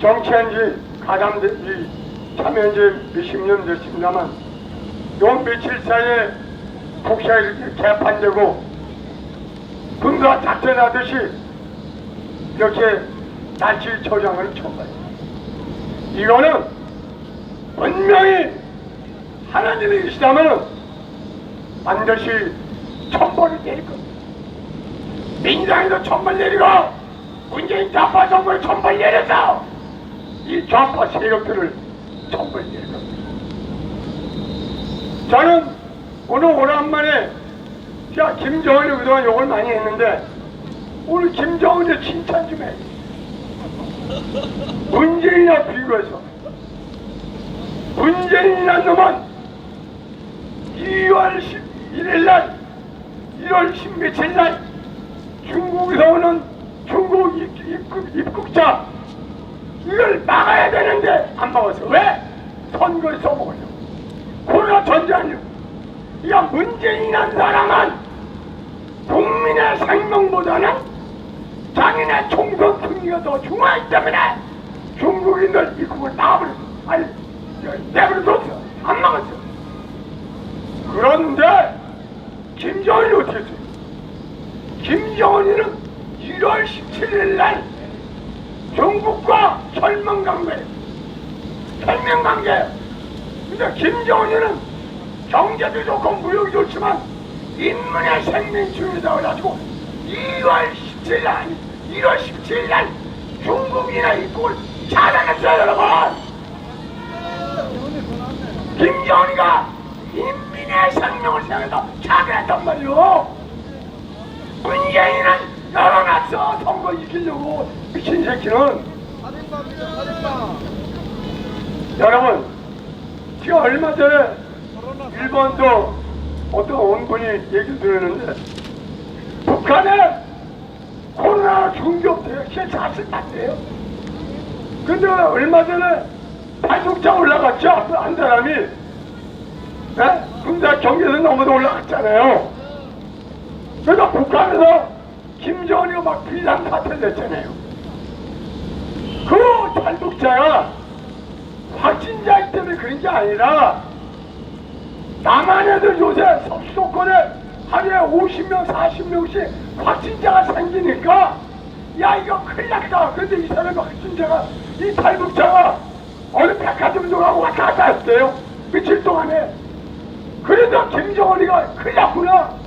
정치한 지 가담 이 참여한 지 몇십 년 됐습니다만 요 며칠 사이에 국회가 이렇게 개판되고 군과 작전하듯이 이렇게 날씨 조장을 쳐봐요. 이거는 분명히 하나님이 계시다면 반드시 천벌을 내릴 겁니다. 민주당에도 천벌 내리고 문재인 좌파 정부에 천벌 내려서 이 좌파 세력들을 천벌 내릴 겁니다. 저는 오늘 오랜만에 자 김정은이 그동안 욕을 많이 했는데 오늘 김정은의 칭찬 좀 해. 문재인이나 비교해서 문재인이라는 놈은 2월 11일 날 1월 10며칠 날 중국에서 오는 중국 입- 입국, 입국자 이걸 막아야 되는데 안 막았어 왜? 선거에 써먹으려고 코로나 전쟁이요. 야 문재인이라는 사람은 국민의 생명보다는 자기네 총선 승리가 더 중요하기 때문에 중국인들 입국을 막아버렸어 아니 내버려뒀어. 안 막았어. 그런데 김정은이 어떻게 했어요? 김정은이는 1월 17일 날 중국과 혈맹관계 혈맹관계. 근데 김정은이는 경제도 좋고 무역이 좋지만 인문의 생명 중요하다고 해가지고 2월 17일 날 아니 1월 17일 날 중국이나 입국을 차단했어요 여러분. 김정은이가 인민의 생명을 생각해서 차단했단 말이오 문재인은 열어놨어 선거 이기려고 미친 새끼는. 여러분 제가 얼마 전에 일본도 어떤 원분이 얘기 들었는데 북한에 코로나 중격돼 시 자식 났대요 근데 얼마 전에 발족자 올라갔죠 한 사람이 네? 군사 경계선 넘어서 올라갔잖아요 그래서 북한에서 김정은이가 막 비상사태 됐잖아요 그 탈북자가 확진자이기 때문에 그런 게 아니라 남한에도 요새 수도권에 하루에 50명, 40명씩 확진자가 생기니까 야 이거 큰일 났다. 근데 이 사람이 확진자가 이 탈북자가 어느 백화점도 가고 왔다 갔다 했대요. 며칠 동안에. 그래도 김정은이가 큰일 났구나.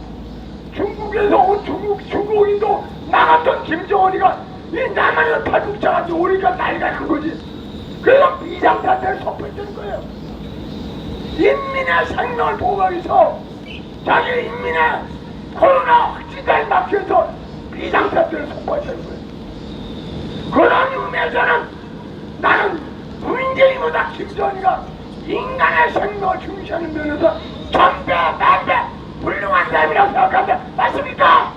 중국에서 온 중국, 중국인도 나갔던 김정은이가 이 남한에서 탈북자가 오니까 난리가 난 거지. 그래서 비상사태를 선포했다는 거예요. 인민의 생명을 보호하기 위해서 자기 인민의 코로나 확진자를 막기 위해서 비상사태를 선포했다는 거예요. 그런 의미에서는 나는 문재인보다 김정은이가 인간의 생명을 중시하는 면에서 천배 만배 훌륭한 사람이라고 생각한다. 맞습니까?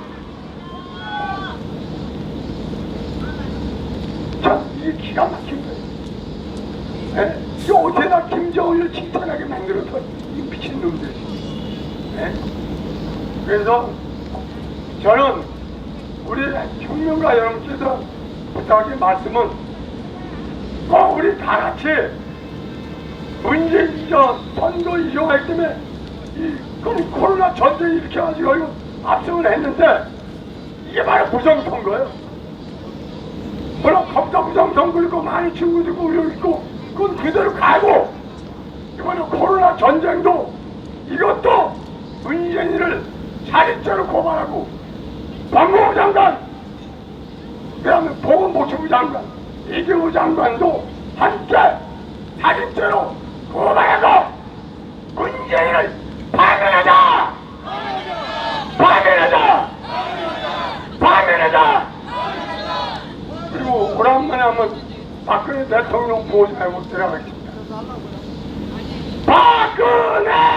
참 이게 기가 막힌 거예요. 예? 이 어제나 김정은을 칭찬하게 만들어서 이 미친놈들. 예? 그래서 저는 우리 혁명가 여러분께서 부탁의 말씀은 꼭 우리 다 같이 문재인 저 선거 이용하기 때문에 이 그럼 코로나 전쟁 이렇게 가지고 이거 압승을 했는데 이게 바로 부정선거예요. 물론 검사 부정선거 있고 많이 친구도 있고 우리 있고 그건 그대로 가고 이번에 코로나 전쟁도 이것도 문재인을 살인죄로 고발하고 법무부 장관 그다음에 보건복지부 장관 이경우 장관도 함께 살인죄로 고발하고 문재인을 파면하자! 파면하자! 파면하자! 그리고 오랜만에 한번 박근혜 대통령 보호자하고 들어가겠습니다. 박근혜